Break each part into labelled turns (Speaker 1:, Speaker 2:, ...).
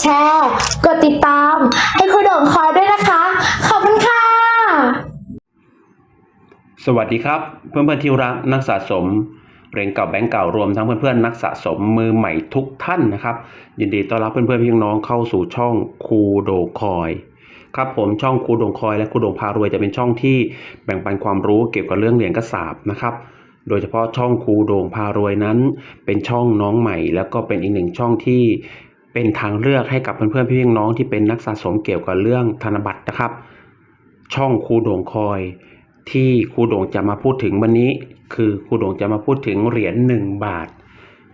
Speaker 1: แชร์ กดติดตาม ให้ครูโด่งคอยด้วยนะคะ ขอบคุณค่ะ
Speaker 2: สวัสดีครับ เพื่อนเพื่อนที่รักนักสะสมเหรียญเก่าแบงก์เก่ารวมทั้งเพื่อนเพื่อนๆนักสะสมมือใหม่ทุกท่านนะครับ ยินดีต้อนรับเพื่อนเพื่อนๆพี่น้องเข้าสู่ช่องคูโดคอยครับผมช่องคูโดคอยและคูโดพารวยจะเป็นช่องที่แบ่งปันความรู้เกี่ยวกับเรื่องเหรียญกระสาบนะครับโดยเฉพาะช่องคูโด่งพารวยนั้น เป็นช่องน้องใหม่ แล้วก็เป็นอีกหนึ่งช่องที่ เป็นทางเลือกให้กับเพื่อนๆพี่น้องที่เป็นนักสะสมเกี่ยวกับเรื่องธนบัตรนะครับ ช่องครูโด่งคอย ที่ครูโด่งจะมาพูดถึงวันนี้ คือครูโด่งจะมาพูดถึงเหรียญ1บาท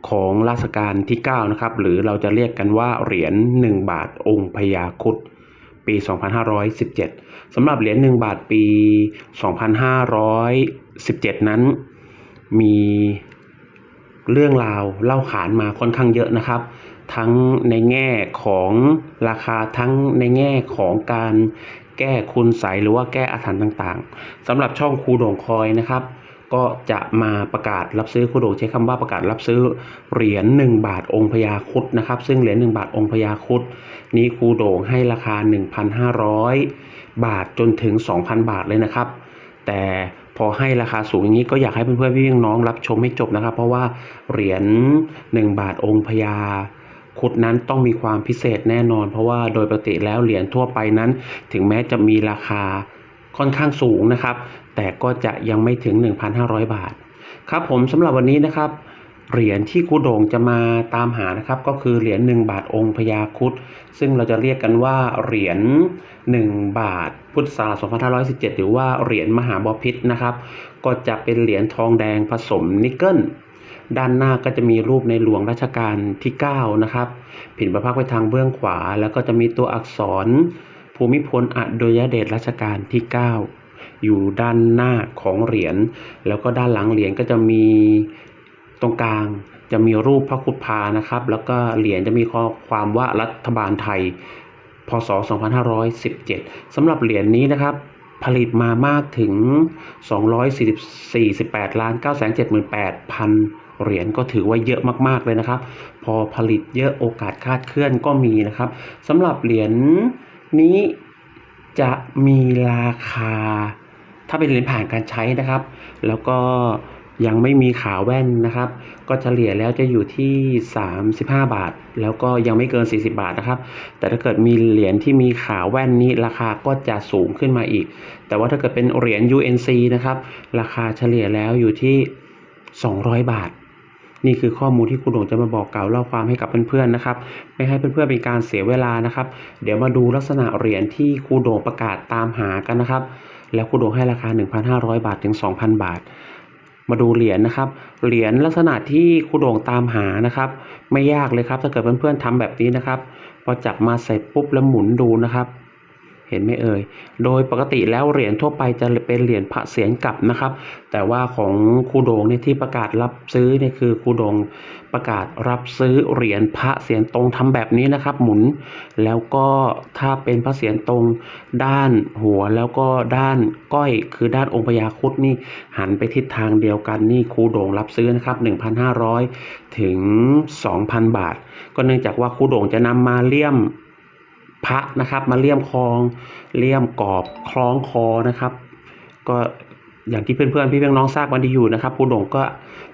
Speaker 2: ของรัชกาลที่9นะครับหรือเราจะเรียกกันว่าเหรียญ1บาทองค์พญาคุดปี 2517สำหรับเหรียญ1บาทปี 2517 นั้น มีเรื่องราวเล่าขานมาค่อนข้างเยอะนะครับ ทั้งในแง่ของราคาทั้งในแง่ของการแก้คุณใสยหรือว่าแก้อาถรรพ์ต่างๆสำหรับช่องคูโด่งคอยนะครับ ก็จะมาประกาศรับซื้อคูโด่งใช้คำว่าประกาศรับซื้อเหรียญ1บาทองค์พญาคุดนะครับ ซึ่งเหรียญ1บาทองค์พญาคุดนี้คูโด่งให้ราคา 1,500 บาทจนถึง 2,000 บาทเลยนะครับ แต่พอให้ราคาสูงอย่างนี้ก็อยากให้เพื่อนๆพี่น้องรับชมให้จบนะครับ เพราะว่าเหรียญ1บาทองค์พญา คุดนั้นต้องมีความพิเศษแน่นอน เพราะว่าโดยปกติแล้วเหรียญทั่วไปนั้น ถึงแม้จะมีราคาค่อนข้างสูงนะครับ แต่ก็จะยังไม่ถึง 1,500 บาท ครับผมสำหรับวันนี้นะครับเหรียญที่ครูโด่งจะมาตามหานะครับ ก็คือเหรียญ1บาทองค์พญาคุดซึ่งเราจะเรียกกันว่าเหรียญ1บาทพุทธศักราช2517 หรือว่าเหรียญมหาบพิตรนะครับ ก็จะเป็นเหรียญทองแดงผสมนิกเกิล ด้านหน้าก็จะมีรูปในหลวงรัชกาลที่ 9 นะครับ ผินประพักไปทางเบื้องขวา แล้วก็จะมีตัวอักษร ภูมิพลอดุลยเดชรัชกาลที่ 9 อยู่ด้านหน้าของเหรียญ แล้วก็ด้านหลังเหรียญก็จะมีตรงกลางจะมีรูปพระคุดพานะครับ แล้วก็เหรียญจะมีข้อความว่ารัฐบาลไทย พศ 2517สำหรับเหรียญนี้นะครับ ผลิตมามากถึง 248ล้าน978พัน เหรียญก็ถือว่าเยอะมากๆเลยนะครับ พอผลิตเยอะโอกาสคาดเคลื่อนก็มีนะครับสำหรับเหรียญนี้จะมีราคา ถ้าเป็นเหรียญผ่านการใช้นะครับ แล้วก็ยังไม่มีขาแว่นนะครับ ก็เฉลี่ยแล้วจะอยู่ที่ 35 บาท แล้วก็ยังไม่เกิน 40 บาทนะครับ แต่ถ้าเกิดมีเหรียญที่มีขาแว่นนี้ราคาก็จะสูงขึ้นมาอีก แต่ว่าถ้าเกิดเป็นเหรียญ UNC นะครับ ราคาเฉลี่ยแล้วอยู่ที่ 200 บาท นี่คือข้อมูลที่ครูโด่งจะมาบอกกล่าวเล่าความให้กับเพื่อนๆนะครับไม่ให้เพื่อนๆเป็นการเสียเวลานะครับ เดี๋ยวมาดูลักษณะเหรียญที่ครูโด่งประกาศตามหากันนะครับ แล้วครูโด่งให้ราคา 1,500 บาทถึง 2,000 บาท มาดูเหรียญนะครับ เหรียญลักษณะที่ครูโด่งตามหานะครับ ไม่ยากเลยครับถ้าเกิดเพื่อนๆทำแบบนี้นะครับพอจับมาเสร็จปุ๊บแล้วหมุนดูนะครับ เห็นไหมเอ่ย โดยปกติแล้วเหรียญทั่วไปจะเป็นเหรียญพระเสียรกลับนะครับ แต่ว่าของครูโดงเนี่ยที่ประกาศรับซื้อเนี่ยคือครูโดงประกาศรับซื้อเหรียญพระเสียรตรงทำแบบนี้นะครับ หมุน แล้วก็ถ้าเป็นพระเสียรตรงด้านหัวแล้วก็ด้านก้อยคือด้านองค์พญาคุดนี่หันไปทิศทางเดียวกันนี่ครูโดงรับซื้อนะครับ 1,500 ถึง 2,000 บาท ก็เนื่องจากว่าครูโดงจะนำมาเลี่ยม พระนะครับ มาเลี่ยมคองเลี่ยมกรอบคล้องคอนะครับ ก็อย่างที่เพื่อนๆพี่เพื่อนน้องทราบกันดีอยู่นะครับครูโด่งก็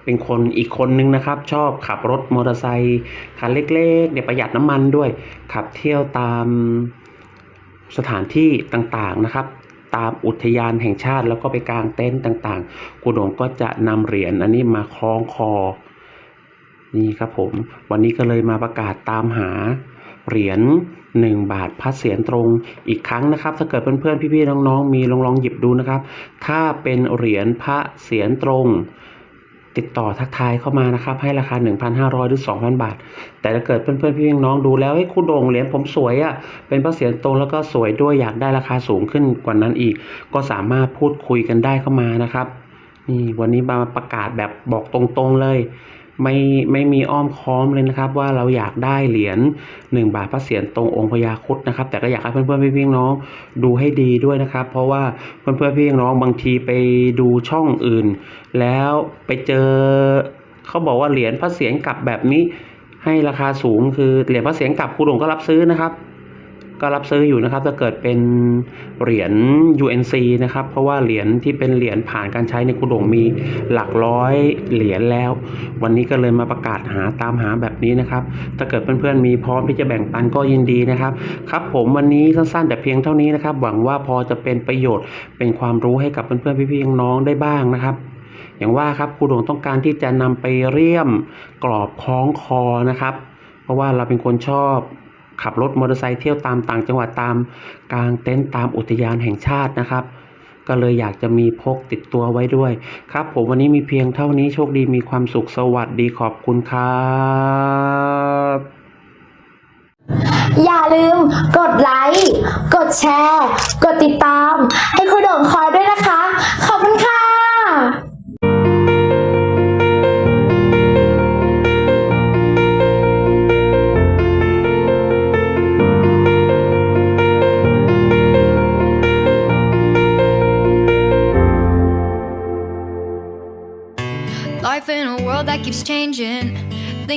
Speaker 2: เป็นคนอีกคนนึงนะครับ ชอบขับรถมอเตอร์ไซค์คันเล็กๆเนี่ยประหยัดน้ำมันด้วย ขับเที่ยวตามสถานที่ต่างๆนะครับ ตามอุทยานแห่งชาติแล้วก็ไปกางเต็นท์ต่างๆครูโด่งก็จะนำเหรียญอันนี้มาคล้องคอนี่ครับผม วันนี้ก็เลยมาประกาศตามหา เหรียญ1 บาทพระเสียรตรงอีกครั้งนะครับ ถ้าเกิดเพื่อนๆพี่ๆน้องๆ มีลองลองหยิบดูนะครับ ถ้าเป็นเหรียญพระเสียรตรง ติดต่อทักทายเข้ามานะครับ ให้ราคา 1,500 หรือ 2,000 บาท แต่ถ้าเกิดเพื่อนๆพี่ๆน้องดูแล้วให้คุณโด่งเหรียญผมสวยอะ่ะเป็นพระเสียรตรงแล้วก็สวยด้วยอยากได้ราคาสูงขึ้นกว่านั้นอีก ก็สามารถพูดคุยกันได้เข้ามานะครับนี่วันนี้มาประกาศแบบบอกตรงๆเลย ไม่ไม่มีอ้อมค้อมเลยนะครับ ว่าเราอยากได้เหรียญ1 บาทพระเศียรตรงองค์พญาครุดนะครับ แต่ก็อยากให้เพื่อนๆพี่ๆน้องดูให้ดีด้วยนะครับ เพราะว่าเพื่อนๆพี่ๆน้องบางทีไปดูช่องอื่น แล้วไปเจอเขาบอกว่าเหรียญพระเศียรกลับแบบนี้ให้ราคาสูงคือเหรียญพระเสียงกลับครูโด่งก็รับซื้อนะครับ ก็รับซื้ออยู่นะครับถ้าเกิดเป็นเหรียญ UNC นะครับ เพราะว่าเหรียญที่เป็นเหรียญผ่านการใช้ในครูโดงมีหลักร้อยเหรียญแล้ว วันนี้ก็เลยมาประกาศหาตามหาแบบนี้นะครับ ถ้าเกิดเพื่อนๆมีพร้อมที่จะแบ่งปันก็ยินดีนะครับ ครับผมวันนี้สั้นๆ แต่เพียงเท่านี้นะครับ หวังว่าพอจะเป็นประโยชน์เป็นความรู้ให้กับเพื่อนๆพี่ๆน้องๆได้บ้างนะครับอย่างว่าครับครูโดงต้องการที่จะนำไปเรียมกรอบคล้องคอนะครับ เพราะว่าเราเป็นคนชอบ ขับรถมอเตอร์ไซค์เที่ยวตามต่างจังหวัดตามกลางเต็นท์ตามอุทยานแห่งชาตินะครับ ก็เลยอยากจะมีพกติดตัวไว้ด้วย ครับ ผมวันนี้มีเพียงเท่านี้โชคดีมีความสุขสวัสดีขอบคุณครับ
Speaker 1: อย่าลืมกดไลค์ กดแชร์ กดติดตาม ให้คุณโด่งคอยด้วยนะคะขอบ